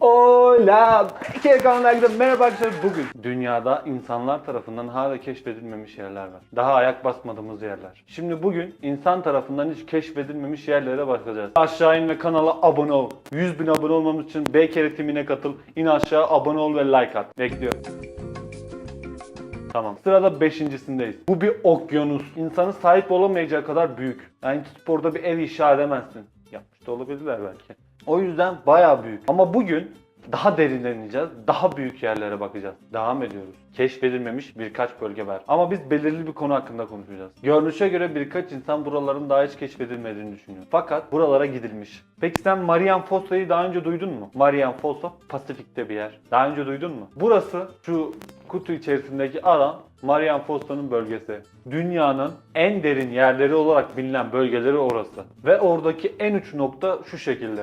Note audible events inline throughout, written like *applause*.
Hola! Kanalına herkese merhaba arkadaşlar. Bugün dünyada insanlar tarafından hala keşfedilmemiş yerler var. Daha ayak basmadığımız yerler. Şimdi bugün insan tarafından hiç keşfedilmemiş yerlere bakacağız. Aşağı in ve kanala abone ol. 100 bin abone olmamız için B kere timine katıl. İn aşağı abone ol ve like at. Bekliyorum. Tamam. Sırada beşincisindeyiz. Bu bir okyanus. İnsanın sahip olamayacağı kadar büyük. Yani sporda bir ev inşa edemezsin. Yapmış da olabilirler belki. O yüzden bayağı büyük. Ama bugün daha derinleneceğiz. Daha büyük yerlere bakacağız. Devam ediyoruz. Keşfedilmemiş birkaç bölge var. Ama biz belirli bir konu hakkında konuşacağız. Görünüşe göre birkaç insan buraların daha hiç keşfedilmediğini düşünüyor. Fakat buralara gidilmiş. Peki sen Marian Fossa'yı daha önce duydun mu? Marian Fossa Pasifik'te bir yer. Daha önce duydun mu? Burası şu kutu içerisindeki alan Marian Fossa'nın bölgesi. Dünyanın en derin yerleri olarak bilinen bölgeleri orası. Ve oradaki en uç nokta şu şekilde.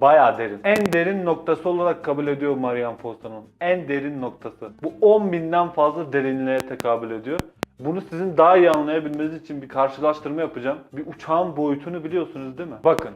Bayağı derin. En derin noktası olarak kabul ediyor Marian Fossa'nın. En derin noktası. Bu 10 binden fazla derinliğe tekabül ediyor. Bunu sizin daha iyi anlayabilmeniz için bir karşılaştırma yapacağım. Bir uçağın boyutunu biliyorsunuz değil mi? Bakın.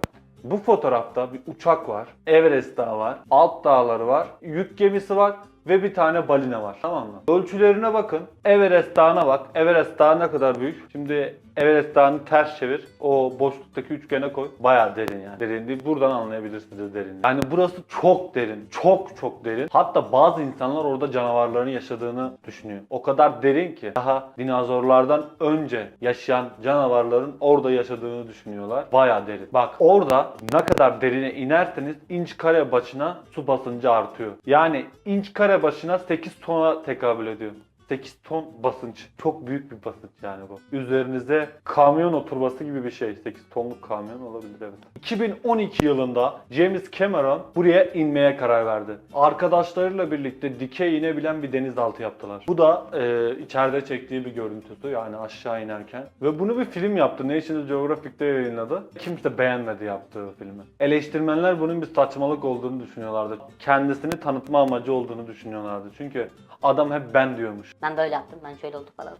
Bu fotoğrafta bir uçak var. Everest Dağı var. Alt dağları var. Yük gemisi var. Ve bir tane balina var. Tamam mı? Ölçülerine bakın. Everest Dağı'na bak. Everest Dağı ne kadar büyük? Şimdi Everest Dağı'nı ters çevir. O boşluktaki üçgene koy. Bayağı derin yani. Derinliği buradan anlayabilirsiniz derinliği. Yani burası çok derin. Çok çok derin. Hatta bazı insanlar orada canavarların yaşadığını düşünüyor. O kadar derin ki daha dinozorlardan önce yaşayan canavarların orada yaşadığını düşünüyorlar. Bayağı derin. Bak orada ne kadar derine inerseniz inç kare başına su basıncı artıyor. Yani inç kare başına 8 tona tekabül ediyor. 8 ton basınç. Çok büyük bir basınç yani bu. Üzerinize kamyon oturması gibi bir şey. 8 tonluk kamyon olabilir evet. 2012 yılında James Cameron buraya inmeye karar verdi. Arkadaşlarıyla birlikte dikey inebilen bir denizaltı yaptılar. Bu da e, içeride çektiği bir görüntüsü yani aşağı inerken. Ve bunu bir film yaptı. National Geographic'te yayınladı. Kimse beğenmedi yaptığı filmi. Eleştirmenler bunun bir saçmalık olduğunu düşünüyorlardı. Kendisini tanıtma amacı olduğunu düşünüyorlardı. Çünkü adam hep ben diyormuş. Ben böyle yaptım, ben şöyle oldu falan.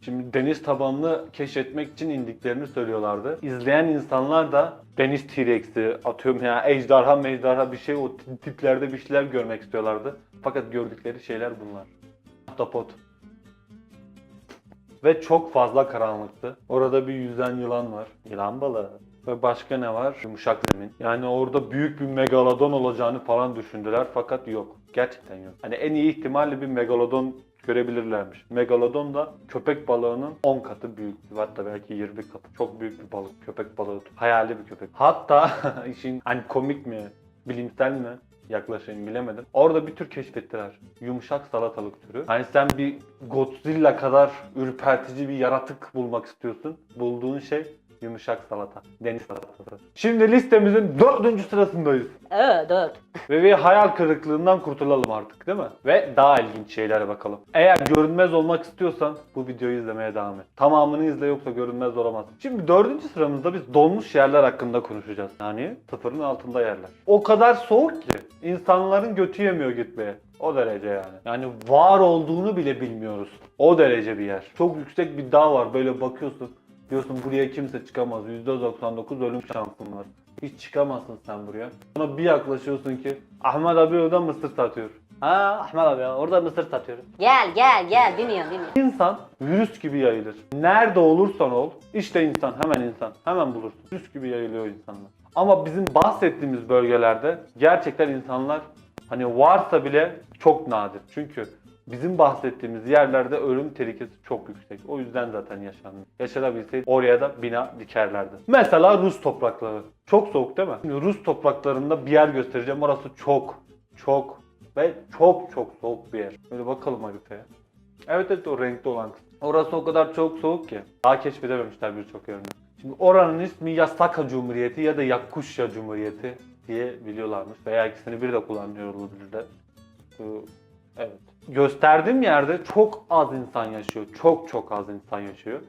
Şimdi deniz tabanını keşfetmek için indiklerini söylüyorlardı. İzleyen insanlar da deniz T-Rex'i atıyorum ya ejderha mejderha bir şey o tiplerde bir şeyler görmek istiyorlardı. Fakat gördükleri şeyler bunlar. Ahtapot. Ve çok fazla karanlıktı. Orada bir yüzen yılan var. Yılan balığı. Ve başka ne var? Yumuşak zemin. Yani orada büyük bir megalodon olacağını falan düşündüler fakat yok. Gerçekten yok. Hani en iyi ihtimalle bir megalodon görebilirlermiş. Megalodon da köpek balığının 10 katı büyük. Hatta belki 20 katı. Çok büyük bir balık. Köpek balığı. Hayali bir köpek. Hatta *laughs* işin hani komik mi, bilimsel mi yaklaşayım bilemedim. Orada bir tür keşfettiler. Yumuşak salatalık türü. Hani sen bir Godzilla kadar ürpertici bir yaratık bulmak istiyorsun. Bulduğun şey yumuşak salata. Deniz salatası. Şimdi listemizin dördüncü sırasındayız. Evet, dört. Ve bir hayal kırıklığından kurtulalım artık değil mi? Ve daha ilginç şeylere bakalım. Eğer görünmez olmak istiyorsan bu videoyu izlemeye devam et. Tamamını izle yoksa görünmez olamazsın. Şimdi dördüncü sıramızda biz donmuş yerler hakkında konuşacağız. Yani sıfırın altında yerler. O kadar soğuk ki insanların götü yemiyor gitmeye. O derece yani. Yani var olduğunu bile bilmiyoruz. O derece bir yer. Çok yüksek bir dağ var böyle bakıyorsun. Diyorsun buraya kimse çıkamaz. %99 ölüm şansın var. Hiç çıkamazsın sen buraya. Sonra bir yaklaşıyorsun ki Ahmet abi orada mısır satıyor. Ha Ahmet abi ya orada mısır satıyoruz. Gel gel gel, bilmiyorum bilmiyorum. İnsan virüs gibi yayılır. Nerede olursan ol, işte insan, hemen insan, hemen bulursun. Virüs gibi yayılıyor insanlar. Ama bizim bahsettiğimiz bölgelerde gerçekten insanlar hani varsa bile çok nadir. Çünkü bizim bahsettiğimiz yerlerde ölüm tehlikesi çok yüksek. O yüzden zaten yaşanmıyor. Yaşanabilseydi oraya da bina dikerlerdi. Mesela Rus toprakları. Çok soğuk değil mi? Şimdi Rus topraklarında bir yer göstereceğim. Orası çok, çok ve çok çok soğuk bir yer. Böyle bakalım haritaya. Evet evet o renkli olan kısım. Orası o kadar çok soğuk ki. Daha keşfedememişler birçok yerini. Şimdi oranın ismi ya Saka Cumhuriyeti ya da Yakuşya Cumhuriyeti diye biliyorlarmış. Veya ikisini bir de kullanıyor olabilirler. Bu- Evet. Gösterdiğim yerde çok az insan yaşıyor. Çok çok az insan yaşıyor.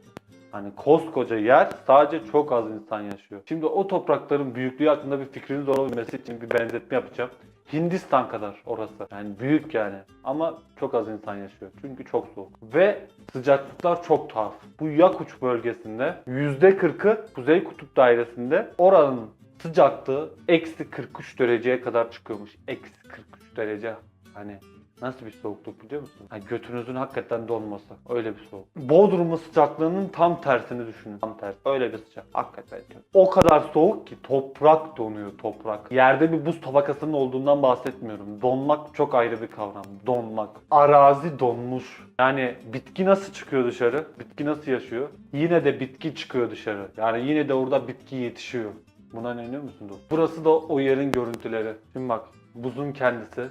Hani koskoca yer sadece çok az insan yaşıyor. Şimdi o toprakların büyüklüğü hakkında bir fikriniz olabilmesi için bir benzetme yapacağım. Hindistan kadar orası. Yani büyük yani. Ama çok az insan yaşıyor. Çünkü çok soğuk. Ve sıcaklıklar çok tuhaf. Bu Yakuç bölgesinde %40'ı Kuzey Kutup Dairesi'nde oranın sıcaklığı eksi 43 dereceye kadar çıkıyormuş. Eksi 43 derece. Hani nasıl bir soğukluk biliyor musun? Hani götünüzün hakikaten donması. Öyle bir soğuk. Bodrum'un sıcaklığının tam tersini düşünün. Tam tersi. Öyle bir sıcak. Hakikaten. O kadar soğuk ki toprak donuyor toprak. Yerde bir buz tabakasının olduğundan bahsetmiyorum. Donmak çok ayrı bir kavram. Donmak. Arazi donmuş. Yani bitki nasıl çıkıyor dışarı? Bitki nasıl yaşıyor? Yine de bitki çıkıyor dışarı. Yani yine de orada bitki yetişiyor. Buna inanıyor musun? Burası da o yerin görüntüleri. Şimdi bak buzun kendisi.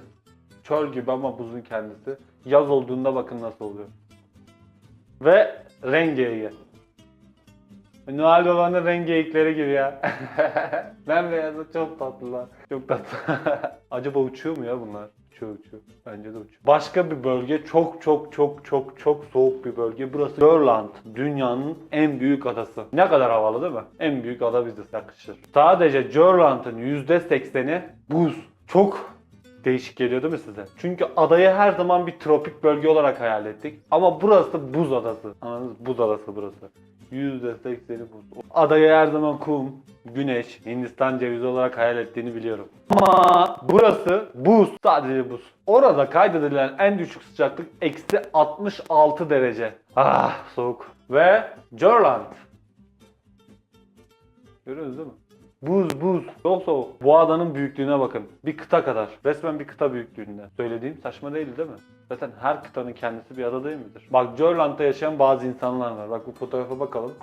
Çöl gibi ama buzun kendisi. Yaz olduğunda bakın nasıl oluyor. Ve rengeyik. Noel Baba'nın rengeyikleri gibi ya. *laughs* ben beyazı çok tatlılar. Çok tatlı. *laughs* Acaba uçuyor mu ya bunlar? Uçuyor uçuyor. Bence de uçuyor. Başka bir bölge çok çok çok çok çok soğuk bir bölge. Burası Grönland. Dünyanın en büyük adası. Ne kadar havalı değil mi? En büyük ada bize yakışır. Sadece Grönland'ın %80'i buz. Çok değişik geliyor değil mi size? Çünkü adayı her zaman bir tropik bölge olarak hayal ettik. Ama burası buz adası. Anladınız? Buz adası burası. %80'i buz. Adayı her zaman kum, güneş, Hindistan cevizi olarak hayal ettiğini biliyorum. Ama burası buz. Sadece buz. Orada kaydedilen en düşük sıcaklık eksi 66 derece. Ah soğuk. Ve Grönland. Görüyorsunuz değil mi? Buz buz. Çok soğuk. Bu adanın büyüklüğüne bakın. Bir kıta kadar. Resmen bir kıta büyüklüğünde. Söylediğim saçma değil değil mi? Zaten her kıtanın kendisi bir ada değil midir? Bak Jörland'da yaşayan bazı insanlar var. Bak bu fotoğrafa bakalım.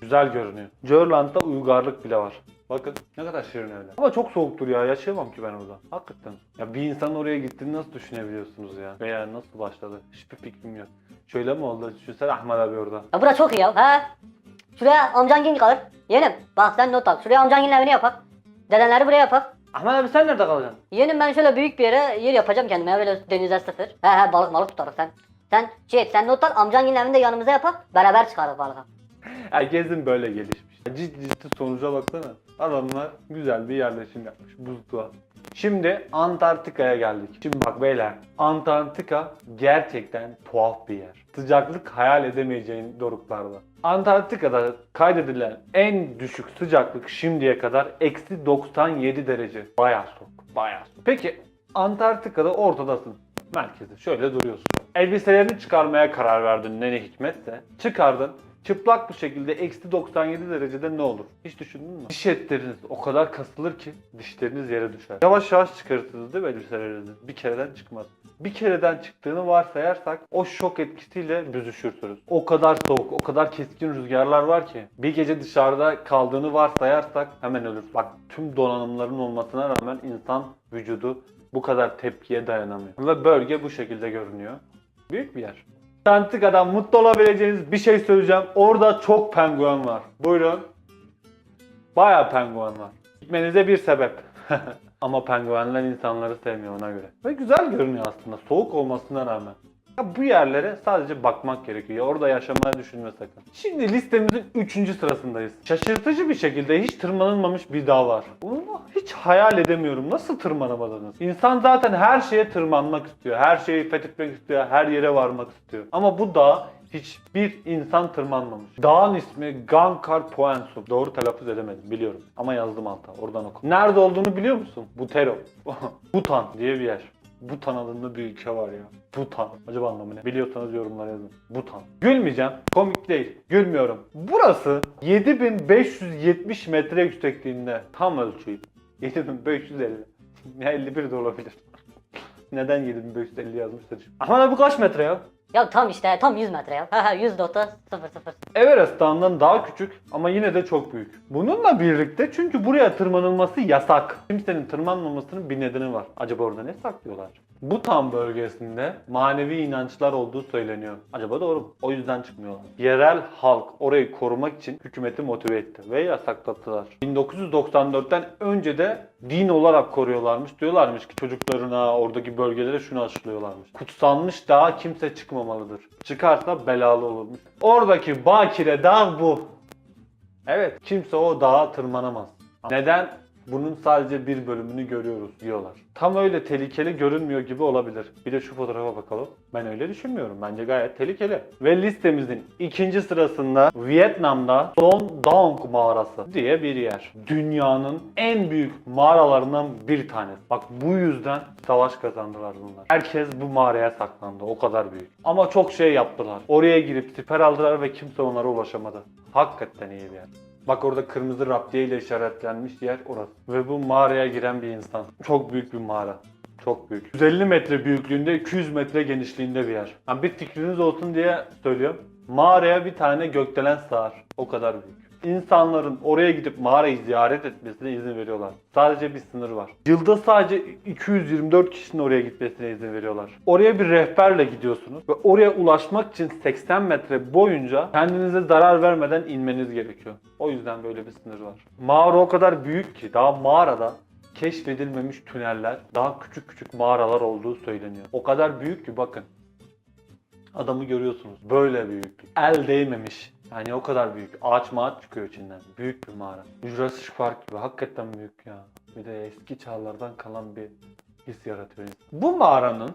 Güzel görünüyor. Jörland'da uygarlık bile var. Bakın ne kadar şirin öyle. Ama çok soğuktur ya. Yaşayamam ki ben orada. Hakikaten. Ya bir insan oraya gittiğini nasıl düşünebiliyorsunuz ya? Veya nasıl başladı? Hiçbir fikrim yok. Şöyle mi oldu? Düşünsene Ahmet abi orada. Ya bura çok iyi ya. Ha? Şuraya amcan gin kalır. Yeğenim bak sen not al. Şuraya amcan gin evini yapak. Dedenleri buraya yapak. Ahmet abi sen nerede kalacaksın? Yeğenim ben şöyle büyük bir yere yer yapacağım kendime. Böyle denize sıfır. He he balık malık tutarız sen. Sen şey et, sen not al amcan gin evini de yanımıza yapak. Beraber çıkarız balığa. Herkesin böyle gelişmiş. Ciddi ciddi sonuca baksana. Adamlar güzel bir yerleşim yapmış buzluğa. Şimdi Antarktika'ya geldik. Şimdi bak beyler Antarktika gerçekten tuhaf bir yer. Sıcaklık hayal edemeyeceğin doruklarda. Antarktika'da kaydedilen en düşük sıcaklık şimdiye kadar eksi 97 derece. Bayağı soğuk. Bayağı soğuk. Peki Antarktika'da ortadasın. Merkezi. Şöyle duruyorsun. Elbiselerini çıkarmaya karar verdin ne hikmetse. Çıkardın. Çıplak bir şekilde eksi 97 derecede ne olur? Hiç düşündün mü? Diş etleriniz o kadar kasılır ki dişleriniz yere düşer. Yavaş yavaş çıkarırsınız değil mi elbiselerinizi? Bir kereden çıkmaz. Bir kereden çıktığını varsayarsak o şok etkisiyle büzüşürsünüz. O kadar soğuk, o kadar keskin rüzgarlar var ki bir gece dışarıda kaldığını varsayarsak hemen ölür. Bak tüm donanımların olmasına rağmen insan vücudu bu kadar tepkiye dayanamıyor. Ve bölge bu şekilde görünüyor. Büyük bir yer. Antarktika'dan mutlu olabileceğiniz bir şey söyleyeceğim. Orada çok penguen var. Buyurun. Bayağı penguen var. Gitmenize bir sebep. *laughs* Ama penguenler insanları sevmiyor ona göre. Ve güzel görünüyor aslında soğuk olmasına rağmen. Ya bu yerlere sadece bakmak gerekiyor. Ya orada yaşamaya düşünme sakın. Şimdi listemizin 3. sırasındayız. Şaşırtıcı bir şekilde hiç tırmanılmamış bir dağ var. Bunu hiç hayal edemiyorum. Nasıl tırmanamadınız? İnsan zaten her şeye tırmanmak istiyor. Her şeyi fethetmek istiyor. Her yere varmak istiyor. Ama bu dağ hiçbir insan tırmanmamış. Dağın ismi Gankar Poensu. Doğru telaffuz edemedim biliyorum. Ama yazdım alta. Oradan oku. Nerede olduğunu biliyor musun? Butero. *laughs* Butan diye bir yer. Butan adında bir ülke var ya. Butan. Acaba anlamı ne? Biliyorsanız yorumlara yazın. Butan. Gülmeyeceğim. Komik değil. Gülmüyorum. Burası 7570 metre yüksekliğinde. Tam ölçüyü. *laughs* 7550. Ya 51 de olabilir. *laughs* Neden 7550 yazmışlar? Aman bu kaç metre ya? Ya tam işte tam 100 metre ya. Ha ha 100 nokta 0 0. Everest Dağı'ndan daha küçük ama yine de çok büyük. Bununla birlikte çünkü buraya tırmanılması yasak. Kimsenin tırmanmamasının bir nedeni var. Acaba orada ne saklıyorlar? Butan bölgesinde manevi inançlar olduğu söyleniyor. Acaba doğru mu? O yüzden çıkmıyorlar. Yerel halk orayı korumak için hükümeti motive etti ve yasaklattılar. 1994'ten önce de din olarak koruyorlarmış. Diyorlarmış ki çocuklarına oradaki bölgelere şunu aşılıyorlarmış. Kutsanmış dağa kimse çıkmamalıdır. Çıkarsa belalı olurmuş. Oradaki bakire dağ bu. Evet kimse o dağa tırmanamaz. Neden? Bunun sadece bir bölümünü görüyoruz diyorlar. Tam öyle tehlikeli görünmüyor gibi olabilir. Bir de şu fotoğrafa bakalım. Ben öyle düşünmüyorum. Bence gayet tehlikeli. Ve listemizin ikinci sırasında Vietnam'da Son Dong mağarası diye bir yer. Dünyanın en büyük mağaralarından bir tanesi. Bak bu yüzden savaş kazandılar bunlar. Herkes bu mağaraya saklandı. O kadar büyük. Ama çok şey yaptılar. Oraya girip siper aldılar ve kimse onlara ulaşamadı. Hakikaten iyi bir yer. Bak orada kırmızı raptiye ile işaretlenmiş yer orası. Ve bu mağaraya giren bir insan. Çok büyük bir mağara. Çok büyük. 150 metre büyüklüğünde, 200 metre genişliğinde bir yer. Yani bir fikriniz olsun diye söylüyorum. Mağaraya bir tane gökdelen sığar. O kadar büyük. İnsanların oraya gidip mağarayı ziyaret etmesine izin veriyorlar. Sadece bir sınır var. Yılda sadece 224 kişinin oraya gitmesine izin veriyorlar. Oraya bir rehberle gidiyorsunuz ve oraya ulaşmak için 80 metre boyunca kendinize zarar vermeden inmeniz gerekiyor. O yüzden böyle bir sınır var. Mağara o kadar büyük ki daha mağarada keşfedilmemiş tüneller, daha küçük küçük mağaralar olduğu söyleniyor. O kadar büyük ki bakın. Adamı görüyorsunuz. Böyle büyük. El değmemiş. Yani o kadar büyük. Ağaç mağaç çıkıyor içinden. Büyük bir mağara. Jurassic Park gibi. Hakikaten büyük ya. Bir de eski çağlardan kalan bir his yaratıyor. Bu mağaranın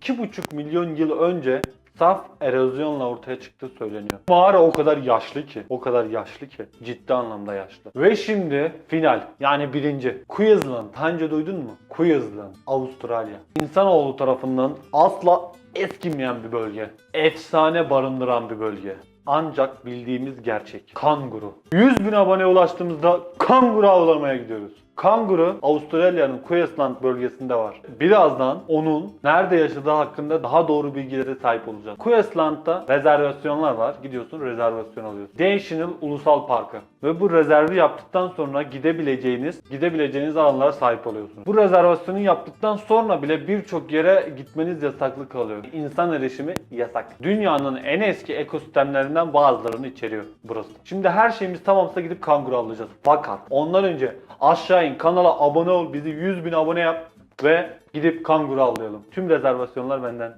2,5 milyon yıl önce saf erozyonla ortaya çıktığı söyleniyor. Mağara o kadar yaşlı ki, o kadar yaşlı ki, ciddi anlamda yaşlı. Ve şimdi final, yani birinci. Queensland, önce duydun mu? Queensland, Avustralya. İnsanoğlu tarafından asla eskimeyen bir bölge. Efsane barındıran bir bölge. Ancak bildiğimiz gerçek. Kanguru. 100 bin aboneye ulaştığımızda kanguru avlamaya gidiyoruz. Kanguru Avustralya'nın Queensland bölgesinde var. Birazdan onun nerede yaşadığı hakkında daha doğru bilgilere sahip olacağız. Queensland'da rezervasyonlar var. Gidiyorsun rezervasyon alıyorsun. National Ulusal Parkı. Ve bu rezervi yaptıktan sonra gidebileceğiniz, gidebileceğiniz alanlara sahip oluyorsunuz. Bu rezervasyonu yaptıktan sonra bile birçok yere gitmeniz yasaklı kalıyor. İnsan erişimi yasak. Dünyanın en eski ekosistemlerinden bazılarını içeriyor burası. Şimdi her şeyimiz tamamsa gidip kanguru alacağız. Fakat ondan önce aşağı in kanala abone ol bizi 100 bin abone yap ve gidip kanguru avlayalım. Tüm rezervasyonlar benden.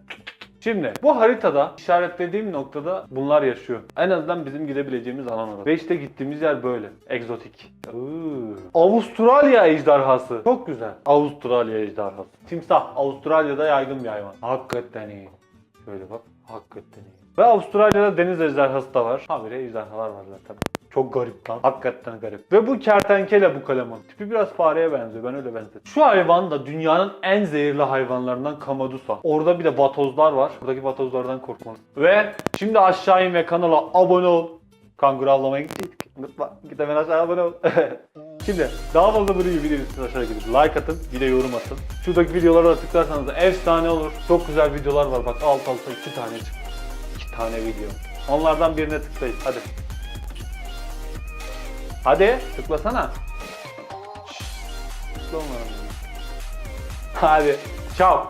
Şimdi bu haritada işaretlediğim noktada bunlar yaşıyor. En azından bizim gidebileceğimiz alan orası. Ve işte gittiğimiz yer böyle. Egzotik. Avustralya ejderhası. Çok güzel. Avustralya ejderhası. Timsah. Avustralya'da yaygın bir hayvan. Hakikaten iyi. Şöyle bak. Hakikaten iyi. Ve Avustralya'da deniz ejderhası da var. Habire ejderhalar var zaten. Çok garip lan. Hakikaten garip. Ve bu kertenkele bu kalemun. Tipi biraz fareye benziyor. Ben öyle benzettim. Şu hayvan da dünyanın en zehirli hayvanlarından Kamadusa. Orada bir de vatozlar var. Buradaki vatozlardan korkmalısın. Ve şimdi aşağı in ve kanala abone ol. Kanguru avlamaya gidecektik. Unutma. Git hemen aşağı abone ol. *laughs* Şimdi daha fazla böyle video istiyorsanız aşağıya gidip like atın, bir de yorum atın. Şuradaki videolara da tıklarsanız da efsane olur. Çok güzel videolar var. Bak alt alta iki tane çıktı. İki tane video. Onlardan birine tıklayın. Hadi. Hadi tıklasana. Şşş. Hadi. Ciao.